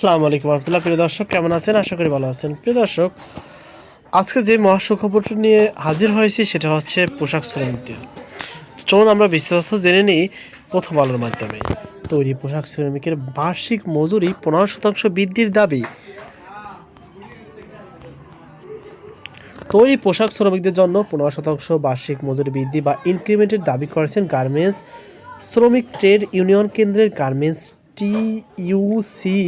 আসসালামু আলাইকুম রহমতুল্লাহ। প্রিয় দর্শক, কেমন আছেন? আশা করি ভালো আছেন। প্রিয় দর্শক, আজকে যে মহাসুখবরটি নিয়ে হাজির হয়েছি সেটা হচ্ছে পোশাক শ্রমিকদের চলুন আমরা বিস্তারিত জেনে নিই প্রথম আলোর মাধ্যমে। তৈরি পোশাক শ্রমিকের বার্ষিক মজুরি পনেরো শতাংশ বৃদ্ধির দাবি। তৈরি পোশাক শ্রমিকদের জন্য পনেরো শতাংশ বার্ষিক মজুরি বৃদ্ধি বা ইনক্রিমেন্টের দাবি করেছেন গার্মেন্টস শ্রমিক ট্রেড ইউনিয়ন কেন্দ্রের গার্মেন্টস টিইউসি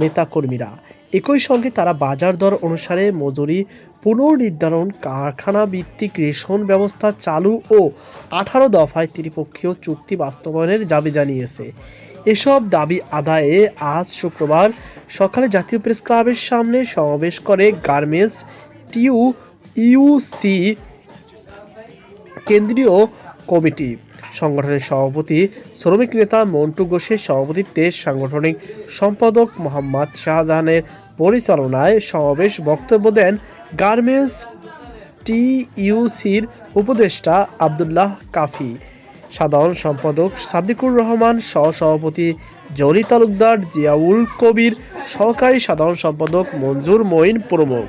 নেতাকর্মীরা। একই সঙ্গে তারা বাজার দর অনুসারে মজুরি, পুনর্নির্ধারণ, কারখানা ভিত্তিক রেশন ব্যবস্থা চালু ও আঠারো দফায় ত্রিপক্ষীয় চুক্তি বাস্তবায়নের দাবি জানিয়েছে। এসব দাবি আদায়ে আজ শুক্রবার সকালে জাতীয় প্রেস ক্লাবের সামনে সমাবেশ করে গার্মেন্টস টিউ ইউসি কেন্দ্রীয় কমিটি। সংগঠনের সভাপতি, শ্রমিক নেতা মন্টু ঘোষের সভাপতিত্বে সাংগঠনিক সম্পাদক মোহাম্মদ শাহজাহানের পরিচালনায় সমাবেশ বক্তব্য দেন গার্মেন্টস টিইউসির উপদেষ্টা আবদুল্লাহ কাফি। সাধারণ সম্পাদক সাদিকুর রহমান, সহসভাপতি জলি তালুকদার জিয়াউল কবির, সহকারী সাধারণ সম্পাদক মঞ্জুর মঈন প্রমুখ।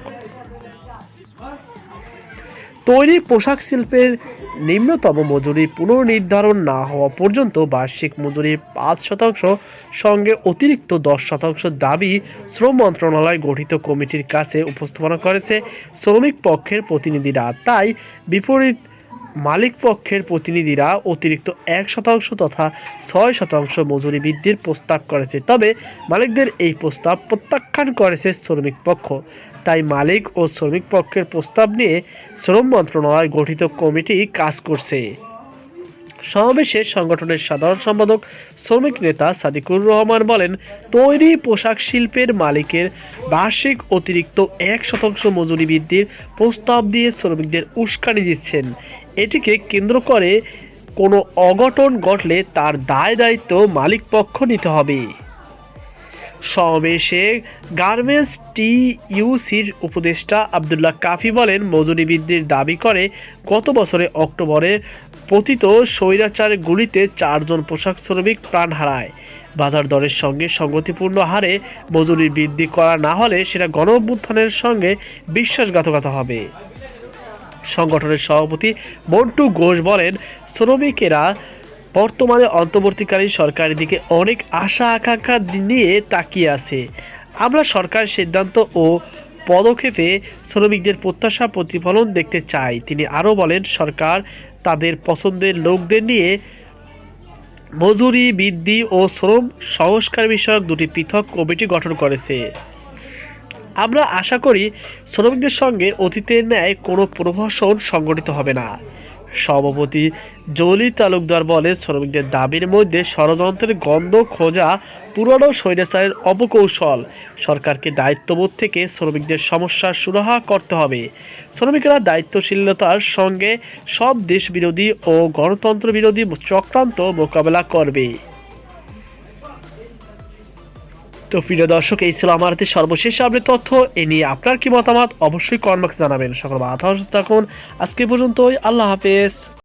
তৈরি পোশাক শিল্পের নিম্নতম মজুরি পুনর্নির্ধারণ না হওয়া পর্যন্ত বার্ষিক মজুরি পাঁচ শতাংশ, সঙ্গে অতিরিক্ত দশ শতাংশ দাবি শ্রম মন্ত্রণালয় গঠিত কমিটির কাছে উপস্থাপনা করেছে। শ্রমিক পক্ষের প্রতিনিধিরা তাই বিপরীত মালিক পক্ষের প্রতিনিধিরা অতিরিক্ত এক শতাংশ তথা ছয় শতাংশ মজুরি বৃদ্ধির প্রস্তাব করেছে। তবে মালিকদের এই প্রস্তাব প্রত্যাখ্যান করেছে শ্রমিক পক্ষ। তাই মালিক ও শ্রমিক পক্ষের প্রস্তাব নিয়ে শ্রম মন্ত্রণালয় গঠিত কমিটি কাজ করছে। সমাবেশে সংগঠনের সাধারণ সম্পাদক, শ্রমিক নেতা সাদিকুর রহমান বলেন, তৈরি পোশাক শিল্পের মালিকের বার্ষিক অতিরিক্ত এক শতাংশ মজুরি বৃদ্ধির প্রস্তাব দিয়ে শ্রমিকদের উস্কানি দিচ্ছেন। এটিকে কেন্দ্র করে কোনো অঘটন ঘটলে তার দায় দায়িত্ব মালিক পক্ষ নিতে হবে। সমাবেশে গার্মেন্টস টিইউসির উপদেষ্টা আবদুল্লাহ কাফি বলেন মজুরি বৃদ্ধির দাবি করে গত বছরে অক্টোবরে পতিত স্বৈরাচারের গুলিতে চারজন পোশাক শ্রমিক প্রাণ হারায়। বাজার দরের সঙ্গে সঙ্গতিপূর্ণ হারে মজুরি বৃদ্ধি করা না হলে সেটা গণঅভ্যুত্থানের সঙ্গে বিশ্বাসঘাতকতা হবে। সংগঠনের সভাপতি মন্টু ঘোষ বলেন, শ্রমিকেরা বর্তমানে অন্তর্বর্তীকালীন সরকারের দিকে অনেক আশা, আকাঙ্ক্ষা নিয়ে তাকিয়ে আছে। আমরা সরকার সিদ্ধান্ত ও পদক্ষেপে শ্রমিকদের প্রত্যাশা প্রতিফলন দেখতে চাই। তিনি আরও বলেন, সরকার তাদের পছন্দের লোকদের নিয়ে মজুরি, বৃদ্ধি ও শ্রম সংস্কার বিষয়ক দুটি পৃথক কমিটি গঠন করেছে। আমরা আশা করি শ্রমিকদের সঙ্গে অতীতের ন্যায় কোনো প্রহসন সংগঠিত হবে না। সভাপতি জলি তালুকদার বলে শ্রমিকদের দাবির মধ্যে ষড়যন্ত্রের গন্ধ খোঁজা পুরনো স্বৈরাচারের অপকৌশল। সরকারকে দায়িত্ববোধ থেকে শ্রমিকদের সমস্যার সুরাহা করতে হবে। শ্রমিকরা দায়িত্বশীলতার সঙ্গে সব দেশ বিরোধী ও গণতন্ত্র বিরোধী চক্রান্ত মোকাবেলা করবে। তো প্রিয় দর্শক, এই ছিল আমার হাতে সর্বশেষ আপডেট তথ্য। এ নিয়ে আপনার কি মতামত? অবশ্যই কর্মকে জানাবেন। সকল বাধা থাকুন। আজকে পর্যন্তই, আল্লাহ হাফেজ।